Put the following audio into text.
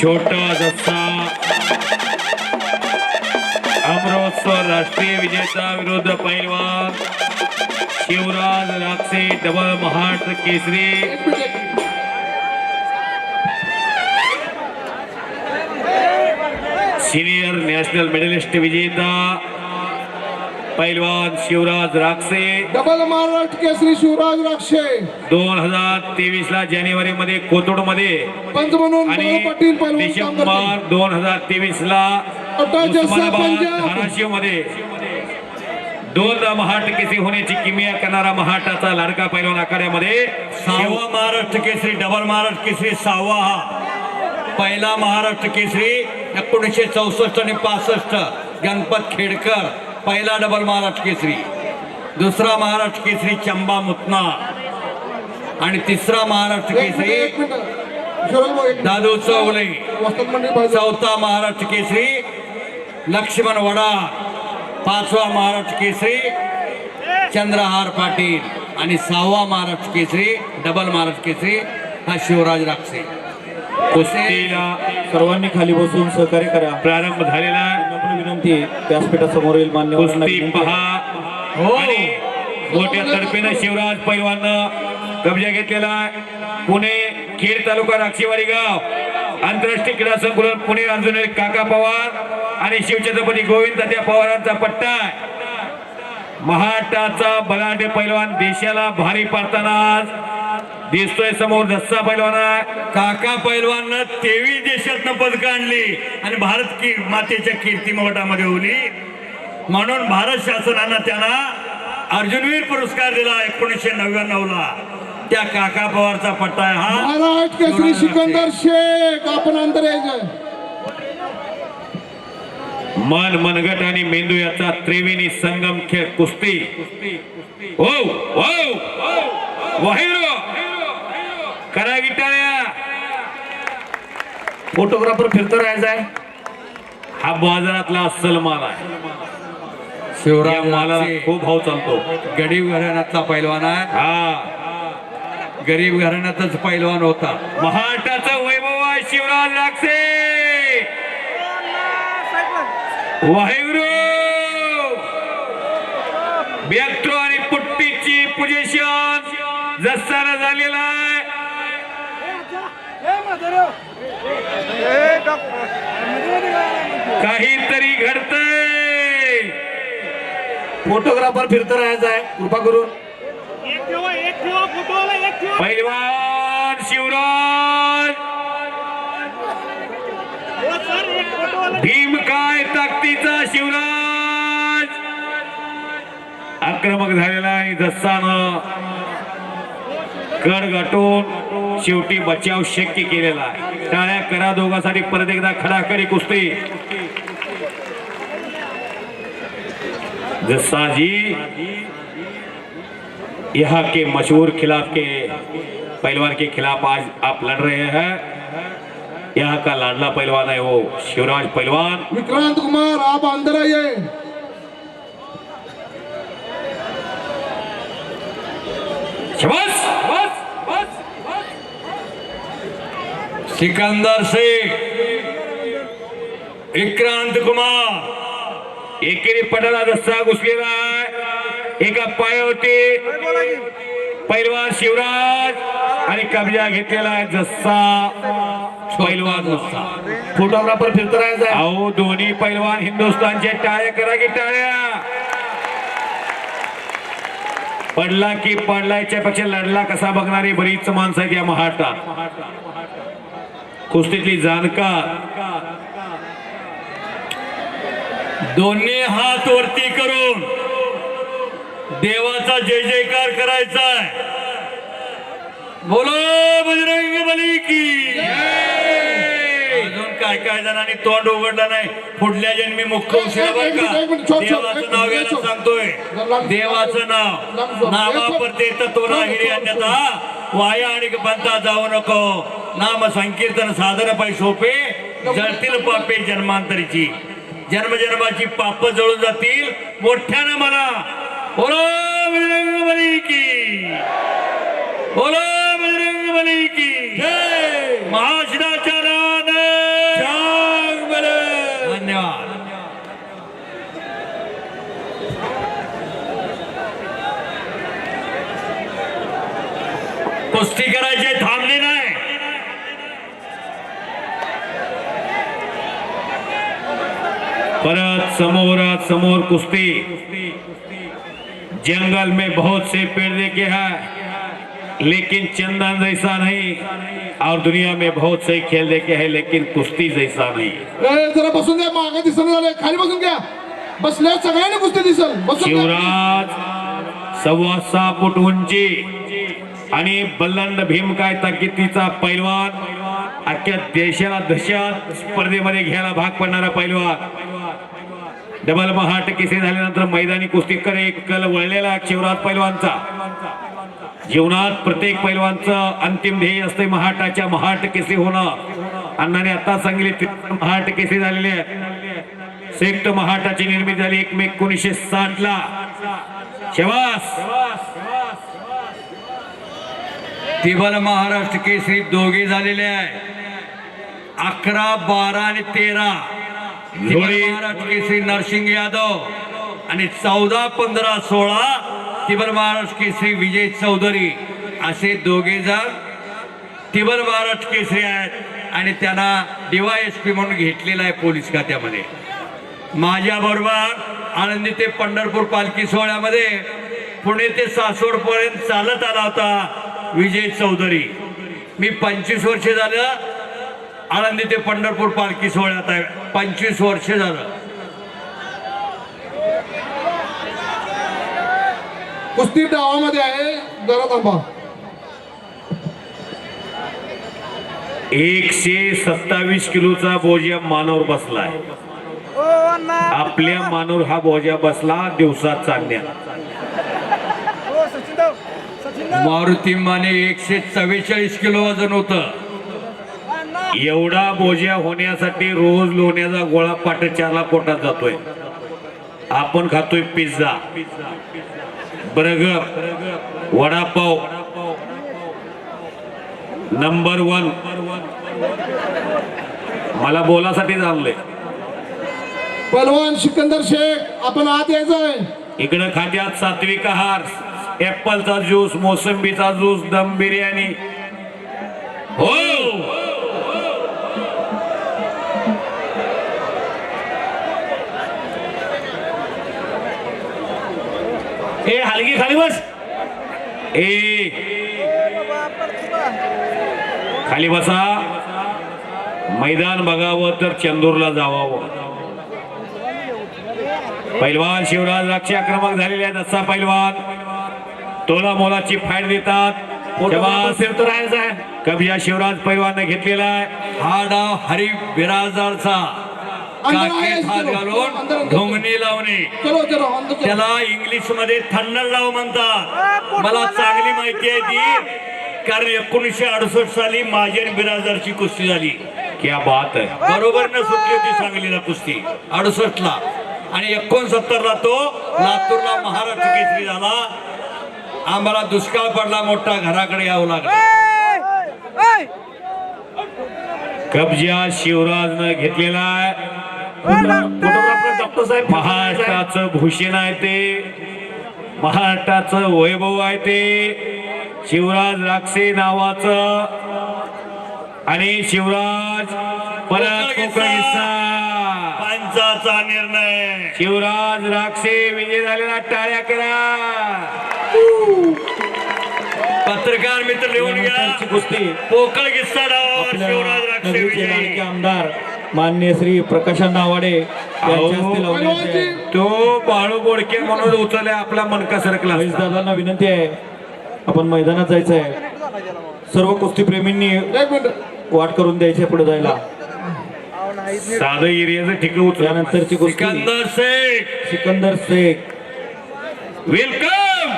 छोटा जसा अमृतसर राष्ट्रीय विजेता विरुद्ध पैलवान Shivraj Rakshe double Maharashtra Kesari. Senior national medalist विजेता पैलवान शिवराज राक्षे। डबल महाराष्ट्र केसरी शिवराज राक्षे। दोन हजार तेवीस ला जानेवारी मध्ये कोथरूडमध्ये पंच म्हणून पाटील. डिसेंबर दोन हजार तेवीस ला. धाराशिवमध्ये दोनदा महाराष्ट्र केसरी होण्याची किमया करणारा महाराष्ट्राचा लाडका पैलवान आखाड्यामध्ये सहावा महाराष्ट्र केसरी डबल महाराष्ट्र केसरी सहावा हा. पहिला महाराष्ट्र केसरी एकोणीसशे चौसष्ट आणि पासष्ट. गणपत खेडकर. पहिला डबल महाराष्ट्र केसरी. दुसरा महाराष्ट्र केसरी चंबा मुतना. आणि तिसरा महाराष्ट्र केसरी. दादू पाहिजे. चौथा महाराष्ट्र केसरी लक्ष्मण वडा. पाचवा महाराष्ट्र केसरी चंद्रहार पाटील. आणि सहावा महाराष्ट्र केसरी डबल महाराष्ट्र केसरी हा शिवराज राक्षे. कुस्तीला सर्वांनी खाली बसून सहकार्य करा. प्रारंभ झालेला. विनंती व्यासपीठासमोरील मान्यवरांना कुस्ती विनंती आहे. पहा हो. मोठ्या तडफीनं शिवराज पैलवान कब्जा घेतलेला आहे पुणे खेड तालुका राक्षीवाडी गाव आंतरराष्ट्रीय क्रीडा संकुलन पुणे अर्जुन काका पवार आणि शिवछत्रपती गोविंद तात्या पवारांचा पट्टा आहे महाराष्ट्राचा बलाढ्य पैलवान देशाला भारी पाडताना आज दिसतोय समोर धस्सा पैलवान. काका पैलवाननं तेवीस देशातनं पदकं आणली आणि भारत की मातेच्या कीर्ती मठामध्ये होली म्हणून भारत शासनानं त्यांना अर्जुनवीर पुरस्कार दिला एकोणीसशे नव्याण्णव ला त्या काका पवारचा पट्टा आहे हा. केसरी सिकंदर शेख आपण अंतर मन मनगट आणि मेंदू याचा त्रिवेणी संगम खेळ कुस्ती. ओ ओ वाहिरो. करा गिटाळ्या फोटोग्राफर फिरतो राहायचा हा बाजारातला अस्सल माल आहे. मालाला राक्षे. खूप भाव चालतो. गरीब घराण्यातला पैलवान आहे. हा. गरीब घराण्यातच पैलवान होता. महाराष्ट्राचा वैभव आहे शिवराज लागसे वाहेगुरु. बेक्ट्रो आणि पुट्टीची पोझिशन जसाला झालेला आहे. काहीतरी घडतंय. फोटोग्राफर फिरतो राहायचा आहे. कृपा करून. एक ठेवा एक ठेवा फोटोला एक ठेवा. पैलवान शिवराज. हो भीम काय ताकदीचा शिवराज? आक्रमक झालेला आहे जसानं कड गाठून. शेवटी बचाव शक्य केलेला आहे. टाळ्या करा दोघांसाठी. परत एकदा खडाखडी कुस्ती. जस्सा जी यहाँ के मशहूर खिलाफ के पहलवान के खिलाफ आज आप लड़ रहे हैं। यहाँ का लाडला पहलवान है वो शिवराज पहलवान। विक्रांत कुमार आप अंदर आइए। शाबाश, सिकंदर शेख विक्रांत कुमार एकेरी पटाला रस्ता घुसलेला आहे. एका पायावरती पैलवान शिवराज आणि कब्जा घेतलेला आहे जस्सा पैलवान जस्सा फोटोग्राफर फिरतो राहायचा अहो दोन्ही पैलवान हिंदुस्थानचे टाळ्या करा की टाळ्या. पडला की पडला याच्यापेक्षा लढला कसा बघणारी बरीच माणसं आहेत या महाराष्ट्रात. कुस्तीतली जाणकार. दोन्ही हात वरती करून देवाचा जय जयकार करायचा आहे बोलो बजरंग बली की. अजून काय काय जणांनी तोंड उघडलं नाही. पुढल्या जन्मी मुख्य उशिरा बरं का. देवाचं नाव घ्यायला सांगतोय. देवाचं नाव. नावापरते तत्व राहिली अन्यथा. वाया आणि बनता जाऊ नको. नाम संकीर्तन साधन सोपे जळतील पापे जन्मांतरीची. जन्मजन्माची पाप जळून जातील मोठ्यानं मला. बोलो बजरंग बली धन्यवाद. कुस्ती करायचे थांबले नाही. परत समोर समोर कुश्ती जंगल में बहुत से पेड़ देखे हैं लेकिन चंदन जैसा नहीं। और दुनिया में बहुत से खेल देखे हैं लेकिन कुश्ती जैसा नहीं। जरा बसून द्या मागे दिसून झाले खाली बसून घ्या. बसल्या सगळ्यांनी कुस्ती दिसल बसून घ्या. शिवराज सव्वा सहा फूट उंची. आणि बल्लंड भीमकाय ताकितीचा पैलवान. अख्ख्या देशाला दशात स्पर्धेमध्ये घ्यायला भाग पडणारा पैलवान. डबल महाट केसे झाल्यानंतर मैदानी कुस्तीकडे एक कल वळलेला शिवराज पैलवानचा. जीवनात प्रत्येक पैलवानचं अंतिम ध्येय असते महाटाच्या महाट केसी होणं. अण्णाने आता सांगितले महाट केसी झालेले आहेत. संयुक्त महाटाची निर्मिती झाली एक मे एकोणीसशे साठ ला शेवास! तिबल महाराष्ट्र केसरी दोघे झालेले आहे अकरा बारा आणि तेरा. महाराष्ट्र केसरी नरसिंग यादव आणि चौदा पंधरा सोळा तिबल महाराष्ट्र केसरी विजय चौधरी असे दोघे जण तिबल महाराष्ट्र केसरी आहेत आणि त्यांना डीवायएसपी म्हणून घेतलेला आहे पोलीस खात्यामध्ये. माझ्या बरोबर ते पंढरपूर पालखी सोहळ्यामध्ये पुणे ते सासवड पर्यंत चालत आला होता विजय चौधरी. मी पंचवीस वर्ष झालं आळंदी ते पंढरपूर पालखी सोहळ्यात आहे पंचवीस वर्ष झालं. कुस्ती डावामध्ये आहे. जरा थांबा. एकशे सत्तावीस किलोचा बोजा मानवर बसलाय. अण्णा आपल्या मानवर हा बोजा बसला दिवसात दाव मारुती माने एकशे चव्वेचाळीस किलो वजन होतं. एवढा बोजा होण्यासाठी रोज लोण्याचा गोळा पाट चारला पोटात जातोय. आपण खातोय pizza burger vada pav. Number one मला बोलासाठी आणलंय पलवान सिकंदर शेख आपण आत यायचं इकडं खाद्यात सात्विक आहार ऍपलचा ज्यूस मोसंबीचा ज्यूस दम बिर्याणी. हो! ए हलगी खाली बस. ए. खाली बसा. मैदान बघावं तर चंदूरला जावावं पैलवान शिवराज राक्षी आक्रमक झालेले आहेत असा पैलवान. तोला मोलाची फाईट देतात. कबिया शिवराज पैलवान घेतलेला आहे. हा डाव हरी बिराजदारचा. काखेत हात. घालून. घुमणी लावणे. त्याला इंग्लिशमध्ये थंडर लाव म्हणतात. मला चांगली माहिती आहे ती. कारण एकोणीसशे अडुसष्ट साली माझी आणि बिराजदारची कुस्ती झाली. क्या बात आहे. बरोबर न सुटली होती सांगलीला कुस्ती. अडुसष्ट ला आणि एकोणसत्तर ला तो लातूरला महाराष्ट्र केसरी झाला. आम्हाला दुष्काळ पडला मोठा घराकडे यावं लागलं. कब्जा शिवराजनं घेतलेला आहे. महाराष्ट्राचं भूषण आहे ते. महाराष्ट्राचं वैभव आहे ते. शिवराज राक्षे नावाचं. आणि शिवराज परत पंचाचा निर्णय. शिवराज राक्षे विजय झालेला टाळ्या करा. पत्रकार मित्र लिहून घ्या. कुस्ती. पोकळ किस्सा डाव. आपल्या शिवराज राक्षे. आमदार मान्य श्री प्रकाशन नावाडे. तो बाळू बोडके म्हणून उचलला आपला मनका सरकला दादांना विनंती आहे. आपण मैदानात जायचं आहे सर्व कुस्ती प्रेमींनी एक मिनिट. वाट करून द्यायची पुढे जायला. साधं एरियाचं ठिकाण उचल यानंतरची कुस्ती. सिकंदर शेख. सिकंदर शेख. वेलकम.